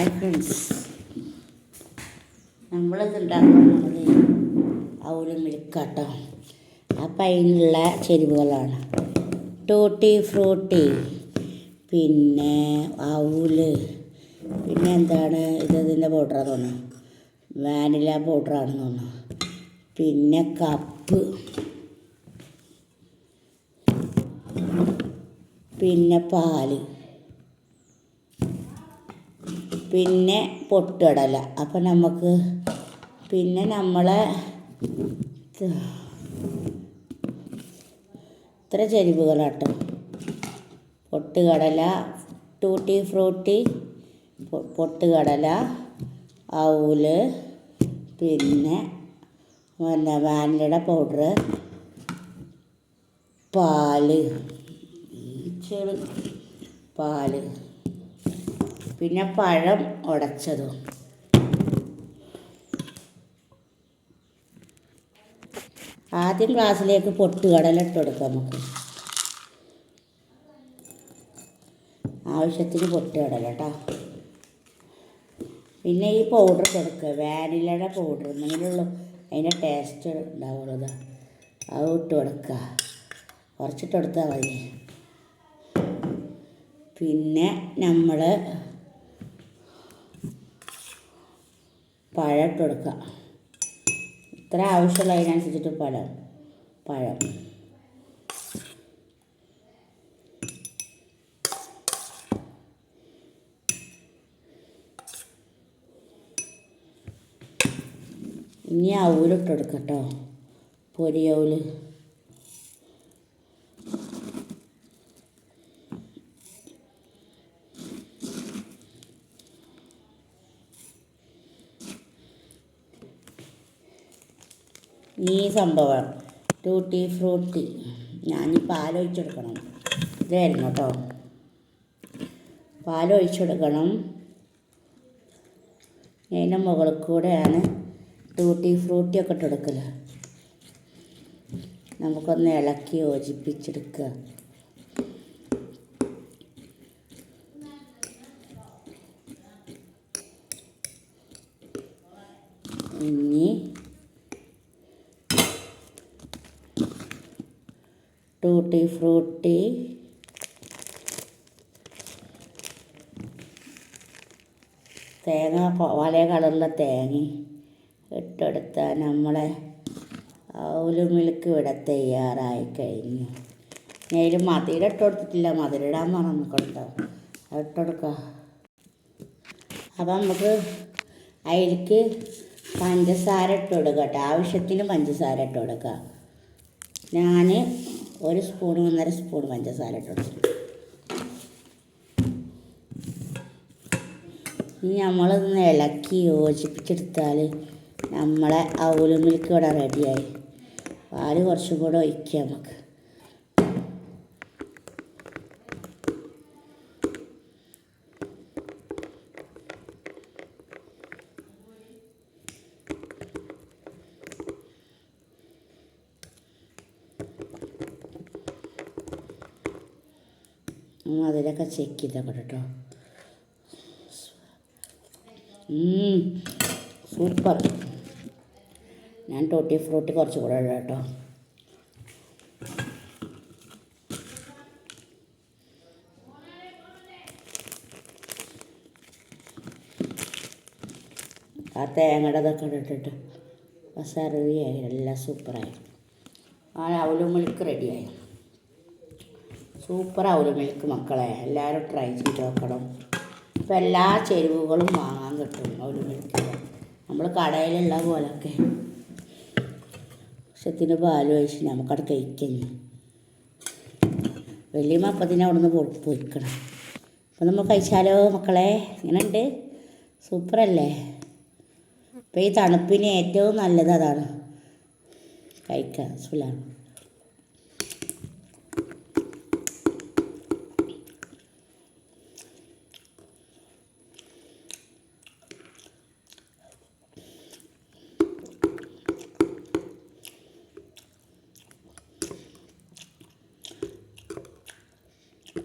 Hi friends നമ്മളിത് ഉണ്ടാക്കുന്നത് അവൽ മിൽക്കാട്ടോ അപ്പം അതിനുള്ള ചെരുവുകളാണ്. ടൂട്ടി ഫ്രൂട്ടി പിന്നെ അവൽ പിന്നെ എന്താണ്? ഇത് ഇതിന്റെ പൗഡറാണ് തോന്നുന്നു. വാനില പൗഡറാണ് തോന്നുന്നു. പിന്നെ കപ്പ്. പിന്നെ പാൽ. പിന്നെ പൊട്ടുകടല അപ്പം നമുക്ക് പിന്നെ നമ്മളെ ഇത്ര ചെരുവുകളാട്ടോ. പൊട്ടുകടല ടൂട്ടി ഫ്രൂട്ടി പൊട്ടുകടല അവൽ പിന്നെ പിന്നെ വാനിലയുടെ പൗഡർ പാൽ. ചെറു പാൽ. പിന്നെ പഴം ഉടച്ചതും. ആദ്യം ഗ്ലാസ്സിലേക്ക് പൊട്ടുകടല ഇട്ട് കൊടുക്കാം നമുക്ക്. ആവശ്യത്തിന് പൊട്ടുകടല കേട്ടോ പിന്നെ ഈ പൗഡർ കൊടുക്കുക. വാനിലയുടെ പൗഡർ എന്തെങ്കിലുള്ളൂ. അതിന്റെ ടേസ്റ്റ് ഉണ്ടാവുള്ളൂ ഇതാ. അത് ഇട്ട് കൊടുക്കുക. കുറച്ചിട്ട് കൊടുത്താൽ മതി. പിന്നെ നമ്മൾ പഴം ഇട്ട് കൊടുക്കുക ഇത്ര ആവശ്യമുള്ള അതിനനുസരിച്ചിട്ട് പഴം പഴം. ഇനി അവലിട്ട് കൊടുക്കട്ടോ പൊരിയൗൽ ഈ സംഭവം. ടൂട്ടി ഫ്രൂട്ടി ഞാൻ പാലൊഴിച്ചെടുക്കണം. ഇതായിരുന്നു കേട്ടോ പാലൊഴിച്ചെടുക്കണം. അതിന്റെ മുകളിൽ കൂടെയാണ് ടൂട്ടി ഫ്രൂട്ടി ഒക്കെ ഇട്ടെടുക്കൽ നമുക്കൊന്ന് ഇളക്കി യോജിപ്പിച്ചെടുക്കുക. ഇനി ടൂട്ടി ഫ്രൂട്ടി. തേങ്ങ പല കളറിലെ തേങ്ങ ഇട്ടെടുത്താൽ നമ്മളെ ഒരു മിൽക്ക് ഇവിടെ തയ്യാറായി കഴിഞ്ഞു. ഞാൻ ഇതിൽ മധുരം ഇട്ട് കൊടുത്തിട്ടില്ല. മധുരം ഇടാൻ മറന്നു കേട്ടോ അത് ഇട്ട് അപ്പം നമുക്ക് അതിലേക്ക് പഞ്ചസാര ഇട്ട് കൊടുക്കട്ടെ ആവശ്യത്തിന് പഞ്ചസാര ഇട്ട് ഞാൻ ഒരു സ്പൂൺ ഒന്നര സ്പൂൺ പഞ്ചസാര ഇട്ട് കൊടുത്തു ഇനി നമ്മളൊന്ന് ഇളക്കി യോജിപ്പിച്ചെടുത്താൽ നമ്മളെ അവൽ മിൽക്ക് ഇവിടെ റെഡിയായി പാൽ കുറച്ചും കൂടെ ഒഴിക്കുക നമുക്ക്. അതിലൊക്കെ ചെക്ക് ചെയ്താൽ കേട്ടോ സൂപ്പർ ഞാൻ ടോട്ടി ഫ്രൂട്ടി കുറച്ച് കൂടെ ഇടാം കേട്ടോ ആ തേങ്ങയുടെ ഇതൊക്കെ ഇട്ടിട്ട്. സർവിയായി എല്ലാം സൂപ്പറായി ആ അവലും മിൽക്ക് റെഡിയായി സൂപ്പർ ഒരു മിൽക്ക് മക്കളെ. എല്ലാവരും ട്രൈ ചെയ്ത് നോക്കണം. ഇപ്പം എല്ലാ ചേരുവകളും വാങ്ങാൻ കിട്ടും ഒരു മിൽക്ക് നമ്മൾ കടയിലുള്ള പോലൊക്കെ. ആവശ്യത്തിന് പാൽ ഒഴിച്ച് നമുക്കവിടെ കഴിക്കുന്നു വലിയ തന്നെ അവിടെ നിന്ന് പൊയ്ക്കണം അപ്പം നമ്മൾ കഴിച്ചാലോ മക്കളെ? ഇങ്ങനെയുണ്ട് സൂപ്പറല്ലേ? ഇപ്പം ഈ തണുപ്പിന് ഏറ്റവും നല്ലത് അതാണ്. കഴിക്കാം. സുലാണ്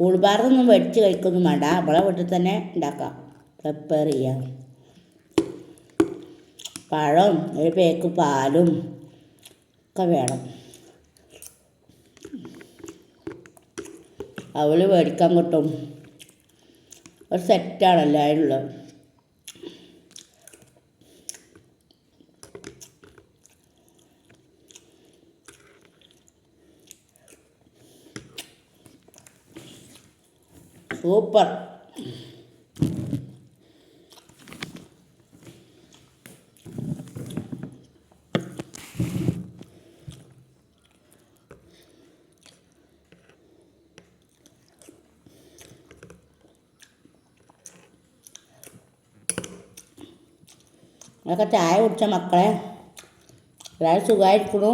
കൂൾബാറിൽ വെടിച്ച് കഴിക്കൊന്നും വേണ്ട. നമ്മളെ വീട്ടിൽ തന്നെ ഉണ്ടാക്കാം. പ്രിപ്പയർ ചെയ്യാം. പഴം ഒരു പേക്ക് പാലും ഒക്കെ വേണം. അവൾ മേടിക്കാൻ കിട്ടും. ഒരു സെറ്റാണല്ലോ അതിനുള്ളത് സൂപ്പർ അതൊക്കെ ചായ കുടിച്ച മക്കളെ എല്ലാവരും സുഖമായിരിക്കണു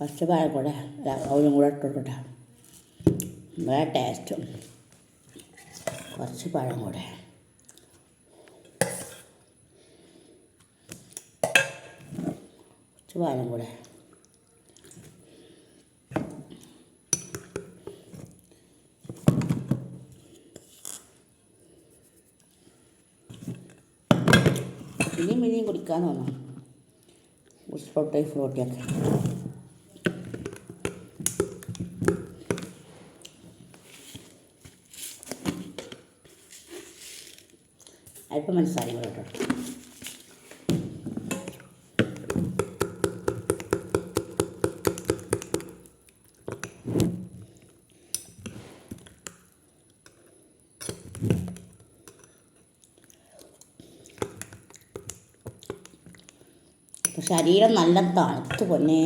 കുറച്ച് പഴം കൂടെ അവലും കൂടെ ഇട്ടിട്ടെ നല്ല ടേസ്റ്റും കുറച്ച് പഴം കൂടെ. കുറച്ച് പഴം കൂടെ. ഇനിയും ഇനിയും കുടിക്കാൻ തോന്നാം ഫ്രൂട്ടി ഫ്രൂട്ടിയൊക്കെ. അല്പം മനസ്സിലായി കൂടെ കേട്ടോ ഇപ്പൊ ശരീരം നല്ല തണുത്ത് പൊന്നേ.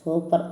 സൂപ്പർ.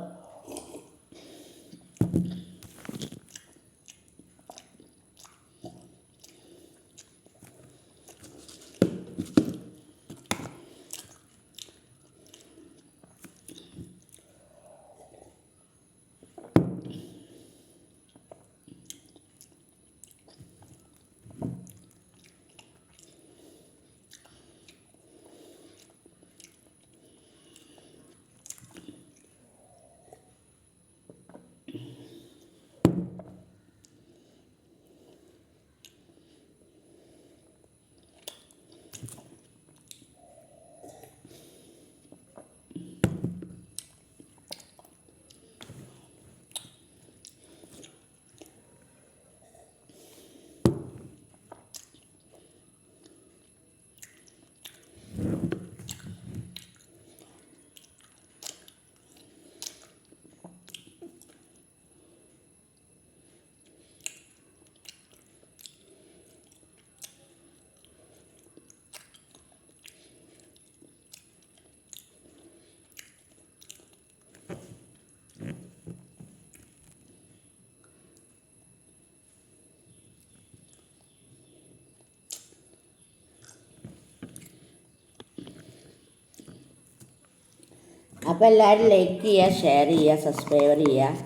അപ്പോൾ എല്ലാവരും ലൈക്ക് ചെയ്യുക ഷെയർ ചെയ്യുക സബ്സ്ക്രൈബർ ചെയ്യുക.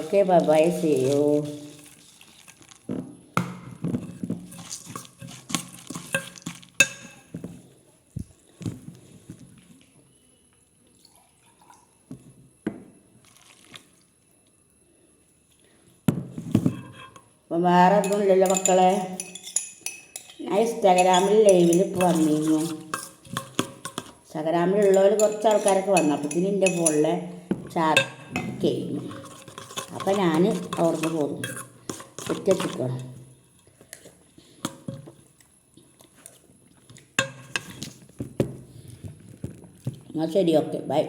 Okay bye bye see you അപ്പം വേറെ ഒന്നുമില്ലല്ലോ മക്കളെ. ഞാൻ ഇൻസ്റ്റാഗ്രാമിൽ ലൈവിൽ ഇപ്പോൾ വന്നിരുന്നു. ഇൻസ്റ്റാഗ്രാമിലുള്ളവർ കുറച്ച് ആൾക്കാരൊക്കെ വന്നു അപ്പത്തിന് എന്റെ ഫോണിലെ ചാർജ് കഴിഞ്ഞു. അപ്പം ഞാൻ അവിടുന്ന് പോകും എന്നാൽ ശരി ഓക്കെ. ബൈ.